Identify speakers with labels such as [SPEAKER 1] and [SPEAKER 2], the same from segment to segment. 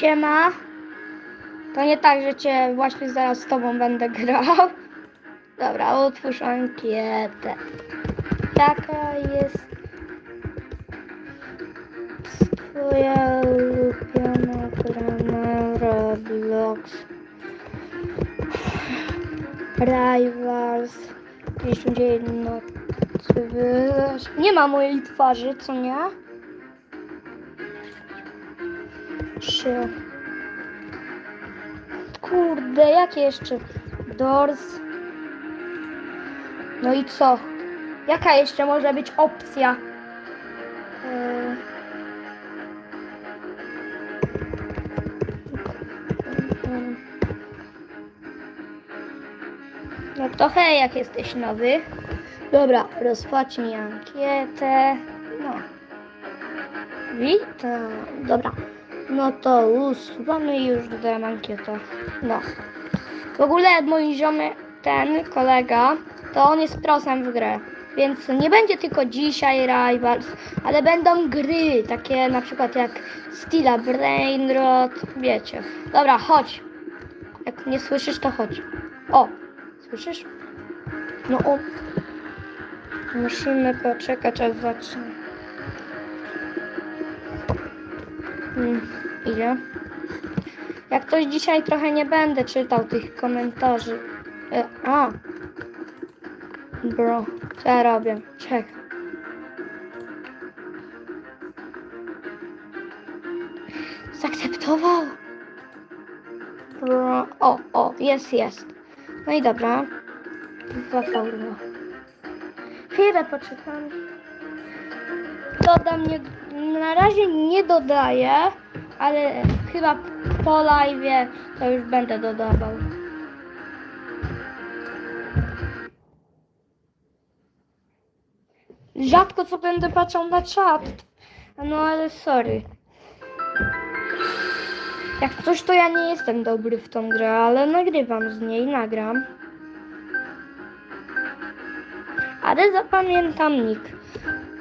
[SPEAKER 1] Siema. To nie tak, że cię właśnie zaraz z tobą będę grał. Dobra, otwórz ankietę. Jaka jest twoja ulubiona gra na Roblox? Rivals. Gdzieś wyraź. Nie ma mojej twarzy, co nie? Trzy. Kurde, jakie jeszcze? Doors. No i co? Jaka jeszcze może być opcja? Eee. No to hej, jak jesteś nowy. Dobra, rozpłać mi ankietę. No. Witam. Dobra. No to usuwamy już dodałem ankietę. No. W ogóle mój ziomy, ten kolega, to on jest prosem w grę. Więc nie będzie tylko dzisiaj Rivals, ale będą gry, takie na przykład jak Stila Brainrot, wiecie. Dobra, chodź. Jak nie słyszysz, to chodź. O, słyszysz? No o. Musimy poczekać, aż zacznie. Hmm, ile? Jak coś dzisiaj trochę nie będę czytał tych komentarzy. E, a. Bro, co ja robię? Czekaj. Zaakceptował. Bro, o, o, jest, jest. No i dobra. Fałdy. Chwilę poczekam. Dodam nie, na razie nie dodaję, ale chyba po live to już będę dodawał. Rzadko co będę patrzał na czat. No ale sorry. Jak coś to ja nie jestem dobry w tą grę, ale nagrywam z niej, nagram. Ale zapamiętam nick.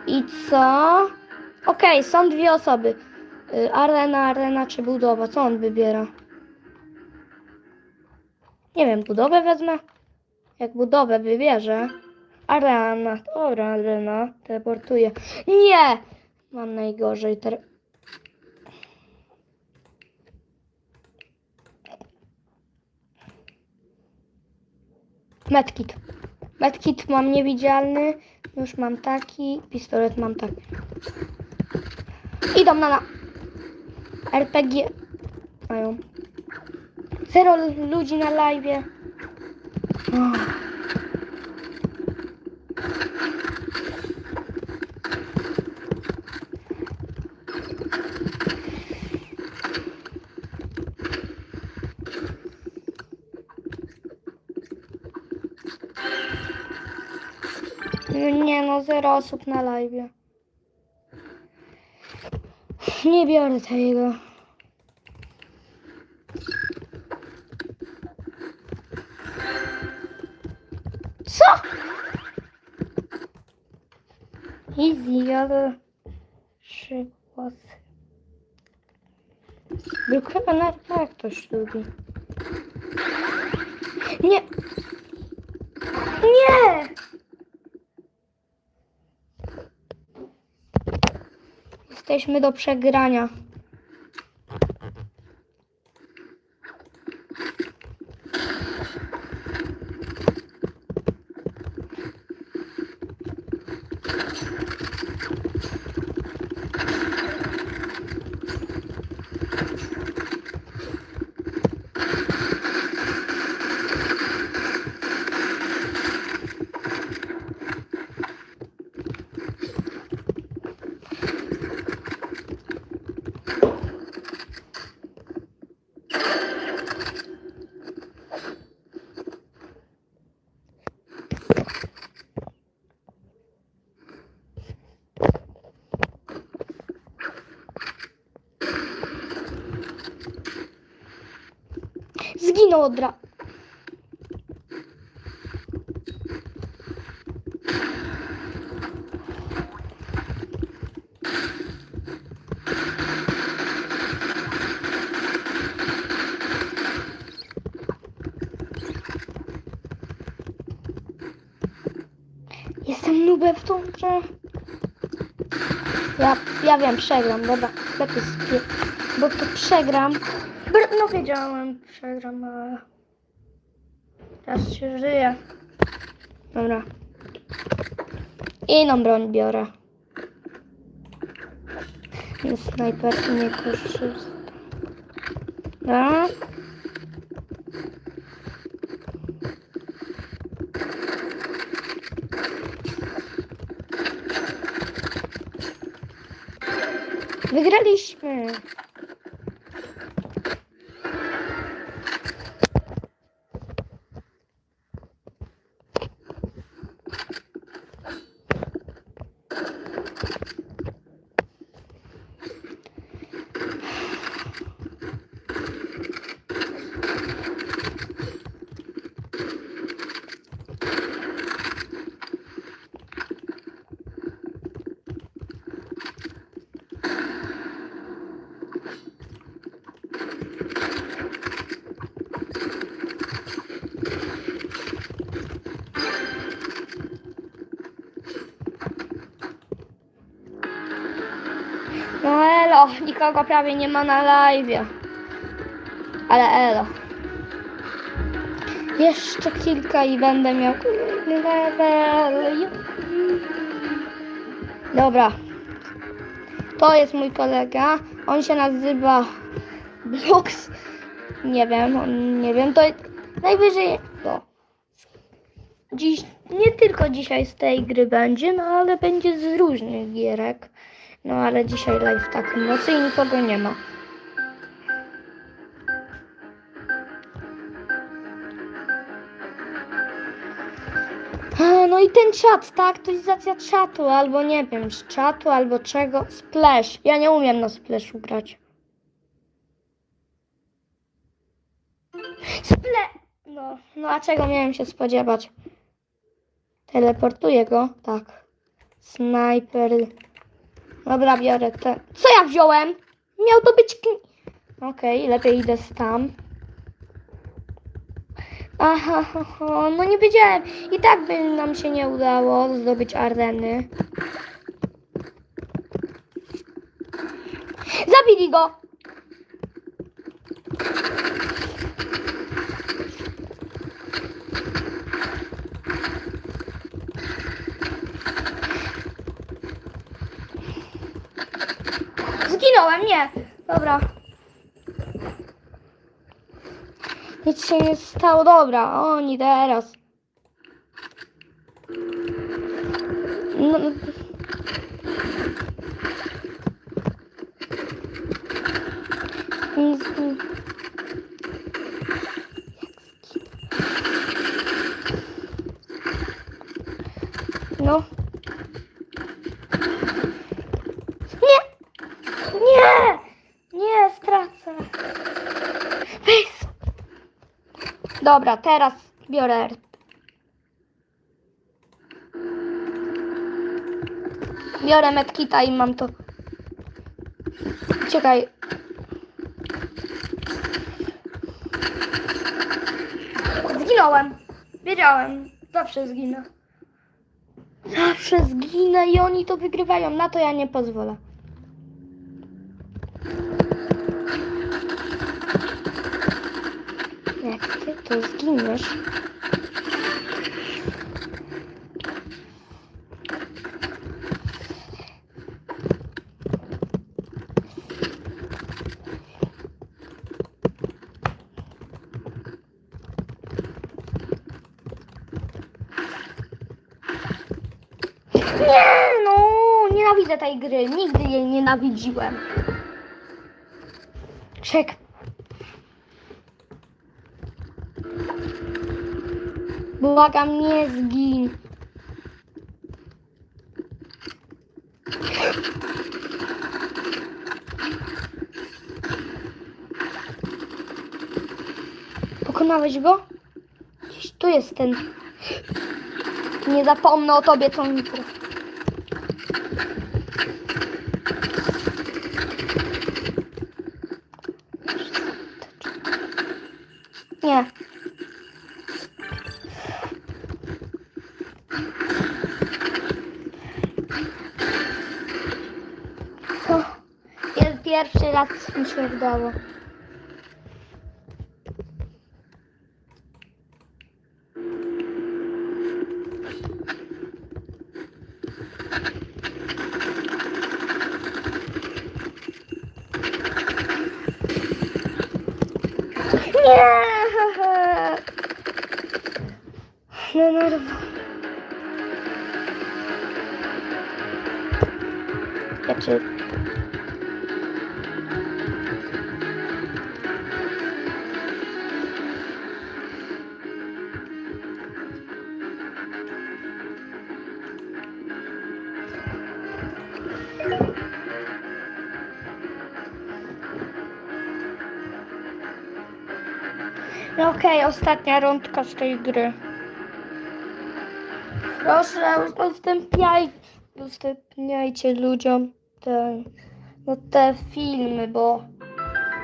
[SPEAKER 1] I co? Okej, są dwie osoby. Y, Arena, arena czy budowa? Co on wybiera? Nie wiem, budowę wezmę? Jak budowę wybierze. Arena, dobra, arena, teleportuję. Nie! Mam najgorzej teraz. Medkit. Medkit mam niewidzialny. Już mam taki. Pistolet mam taki. Idą na na. RPG. Mają. Zero ludzi na live. Nie no, zero osób na live. Nie biorę tego. Co? Easy, ale trzy głosy. Brakuje na jak ktoś lubi. Nie! Nie! Jesteśmy do przegrania. zginę odra. Jestem nubem w tą grę. Ja, ja wiem, przegram, dobra. Lepiej spie... Bo to przegram. Br no wiedziałem przegram, ale... Teraz się żyje. Dobra. Inną broń biorę. Snajper nie korzysta. Dobra. Wygraliśmy. Thank you. Nikogo prawie nie ma na live. Ale elo. Jeszcze kilka i będę miał kolejny level. Dobra. To jest mój kolega. On się nazywa Blox. Nie wiem, on, nie wiem. To najwyżej. To. Dziś, nie tylko dzisiaj z tej gry będzie, no ale będzie z różnych gierek. No ale dzisiaj live tak nocy i nikogo nie ma. No i ten czat, ta aktualizacja czatu, albo nie wiem, z czatu, albo czego. Splash. Ja nie umiem na Splashu grać. Sple... No, no a czego miałem się spodziewać? Teleportuję go? Tak. Snajper. Dobra, biorę te. Co ja wziąłem? Miał to być. Okej, lepiej idę tam. Aha, ha, ha, no nie wiedziałem. I tak by nam się nie udało zdobyć areny. Zabili go! Zginąłem, nie. Dobra. Nic się nie stało. Dobra, oni teraz. No, no. Nie! Nie! Nie, stracę. Weź. Dobra, teraz biorę. Biorę medkita i mam to. Czekaj. Zginąłem. Wiedziałem. Zawsze zginę. Zawsze zginę i oni to wygrywają. Na to ja nie pozwolę. Jak ty zginiesz? Nie, no, nienawidzę tej gry. Nigdy jej nienawidziłem. Czek. Błagam, nie zgin. Pokonałeś go? Gdzieś tu jest ten. Nie zapomnę o tobie, co mi tu. Pierwszy raz mi się udało. Okej, ostatnia rundka z tej gry. Proszę, udostępniaj, udostępniajcie ludziom te, no te filmy, bo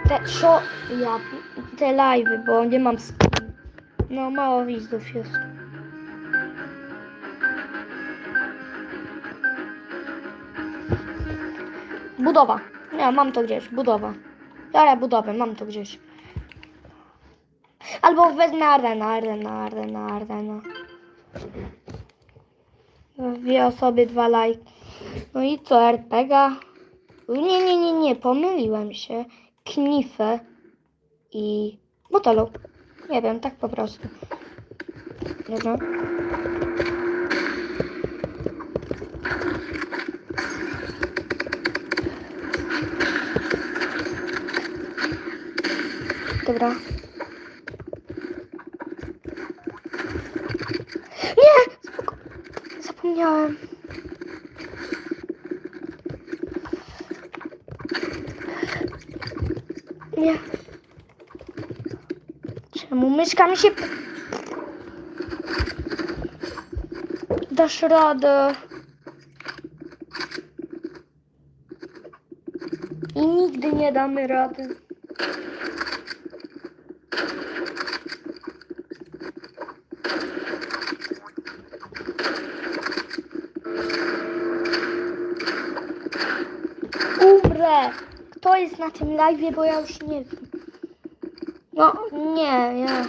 [SPEAKER 1] te szo, ja, te live'y, bo nie mam. No mało widzów jest. Budowa. Nie, mam to gdzieś. Budowa. Ja budowę, mam to gdzieś. Albo wezmę arena, arena, arena, arena. Dwie osoby, dwa lajki. No i co, RPGa? Nie, nie, nie, nie, pomyliłem się. Knifę i motolu. Nie wiem, tak po prostu. Dobra. Dobra. Nie! Spoko. Zapomniałem. Nie. Czemu myszka mi się... Dasz radę. I nigdy nie damy rady. Kto jest na tym live, bo ja już nie wiem. No, nie, ja.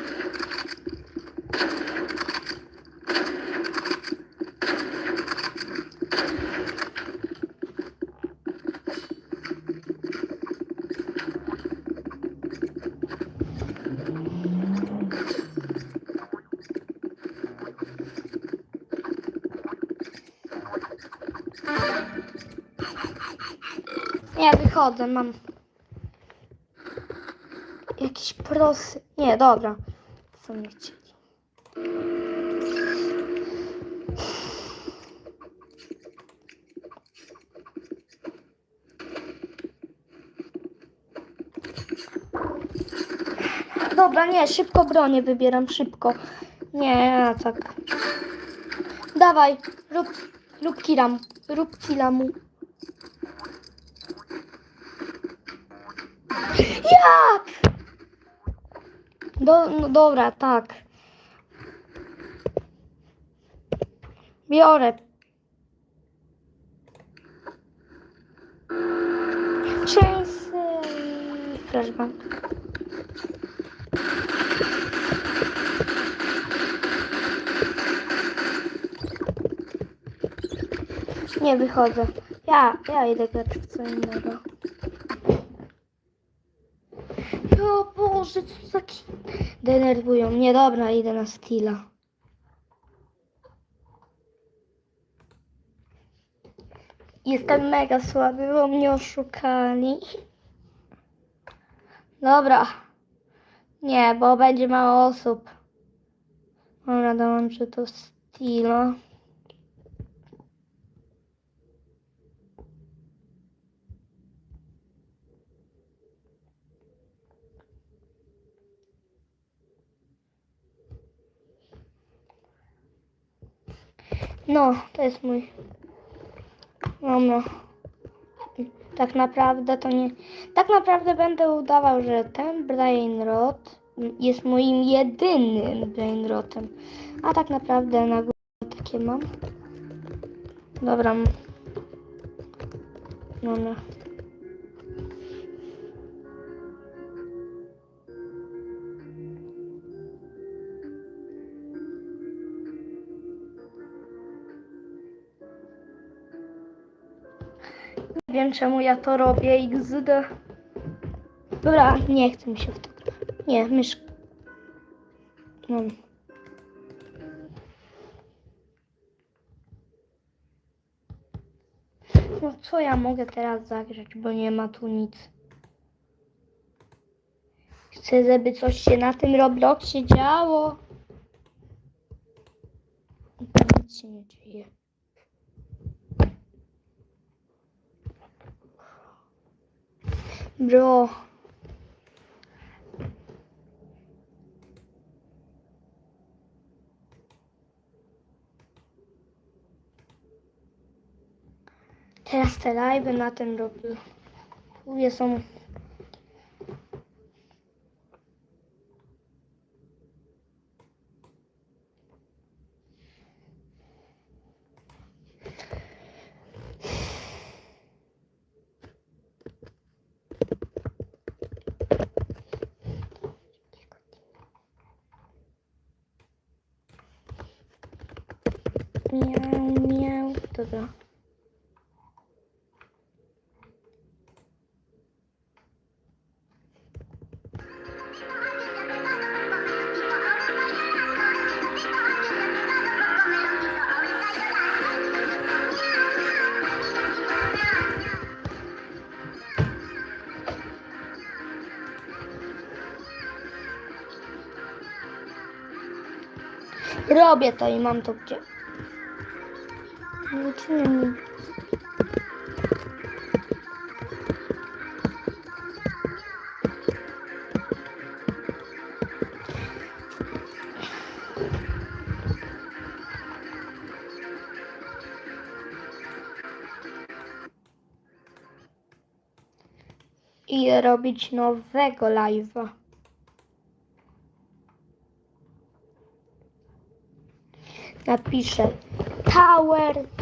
[SPEAKER 1] Nie, wychodzę, mam. Jakiś prosy. Nie, dobra. Co nie chcieli. Dobra, nie, szybko bronię wybieram, szybko. Nie, tak. Dawaj, rób, rób kilam, rób kilamu. Jak? Do, no dobra, tak. Biorę. I flashbang. Nie wychodzę. Ja, ja idę grać w co innego. O Boże, co za ki... Denerwują mnie. Dobra, idę na Stila. Jestem mega słaby, bo mnie oszukali. Dobra. Nie, bo będzie mało osób. Dobra, dołączę do Stila. No, to jest mój. Dobra. Tak naprawdę to nie. Tak naprawdę będę udawał, że ten Brainrot jest moim jedynym Brainrotem. A tak naprawdę na górze takie mam. Dobra. Dobra. Wiem czemu ja to robię XD. Dobra, nie chcę mi się w to. Nie, mysz. No. No co ja mogę teraz zagrać, bo nie ma tu nic. Chcę, żeby coś się na tym Robloxie działo. I tam nic się nie dzieje. Bra. Teraz te live na tym robię. są. Dobra. Robię to i mam to gdzie. Wycinę mi. I robić nowego live'a. Napiszę Tower